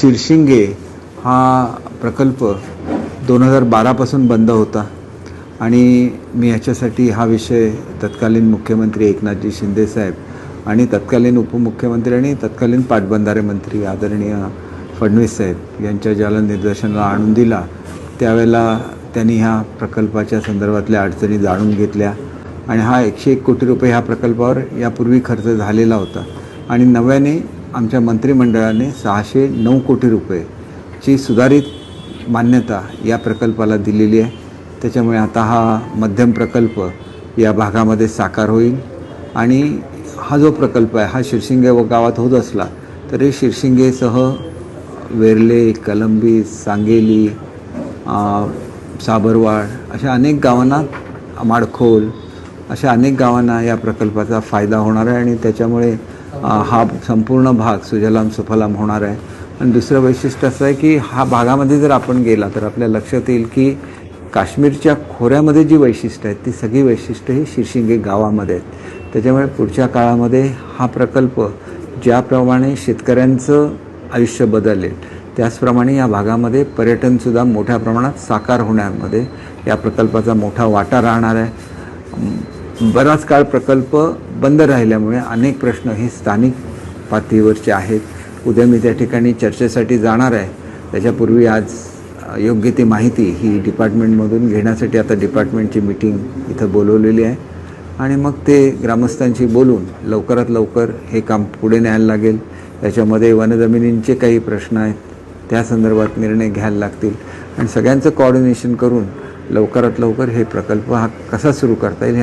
शिरशिंगे हा प्रकल्प दोन हजार बारापासून बंद होता. आणि मी याच्यासाठी हा विषय तत्कालीन मुख्यमंत्री एकनाथजी शिंदेसाहेब आणि तत्कालीन उपमुख्यमंत्री आणि तत्कालीन पाटबंधारे मंत्री आदरणीय फडणवीस साहेब यांच्या ज्याला निदर्शनाला आणून दिला त्यावेळेला त्यांनी ह्या प्रकल्पाच्या संदर्भातल्या अडचणी जाणून घेतल्या. आणि हा एकशे एक कोटी रुपये ह्या प्रकल्पावर यापूर्वी खर्च झालेला होता. आणि नव्याने आमच्या मंत्रिमंडळाने सहाशे नऊ कोटी रुपयेची सुधारित मान्यता या प्रकल्पाला दिलेली आहे. त्याच्यामुळे आता हा मध्यम प्रकल्प या भागामध्ये साकार होईल. आणि हा जो प्रकल्प आहे हा शिरशिंगे व गावात होत असला तरी शिरशिंगेसह वेर्ले कलंबी सांगेली साबरवाड अशा अनेक गावांना माडखोल अशा अनेक गावांना या प्रकल्पाचा फायदा होणार आहे. आणि त्याच्यामुळे हा संपूर्ण भाग सुजलाम सुफलाम होणार आहे. आणि दुसरं वैशिष्ट्य असं आहे की हा भागामध्ये जर आपण गेला तर आपल्या लक्षात येईल की काश्मीरच्या खोऱ्यामध्ये जी वैशिष्ट्य आहेत ती सगळी वैशिष्ट्य ही शिरशिंगे गावामध्ये आहेत. त्याच्यामुळे पुढच्या काळामध्ये हा प्रकल्प ज्याप्रमाणे शेतकऱ्यांचं आयुष्य बदलेल त्याचप्रमाणे या भागामध्ये पर्यटनसुद्धा मोठ्या प्रमाणात साकार होण्यामध्ये या प्रकल्पाचा मोठा वाटा राहणार आहे. बराच काळ प्रकल्प बंद राहिल्यामुळे अनेक प्रश्न हे स्थानिक पातळीवरचे आहेत. उद्या मी त्या ठिकाणी चर्चेसाठी जाणार आहे. त्याच्यापूर्वी आज योग्य ती माहिती ही डिपार्टमेंटमधून घेण्यासाठी आता डिपार्टमेंटची मीटिंग इथं बोलवलेली आहे. आणि मग ते ग्रामस्थांशी बोलून लवकरात लवकर हे काम पुढे न्यायला लागेल. त्याच्यामध्ये वनजमिनींचे काही प्रश्न आहेत. त्या संदर्भात निर्णय घ्यायला लागतील. आणि सगळ्यांचं कॉर्डिनेशन करून लवकरात लवकर हे प्रकल्प हा कसा सुरू करता येईल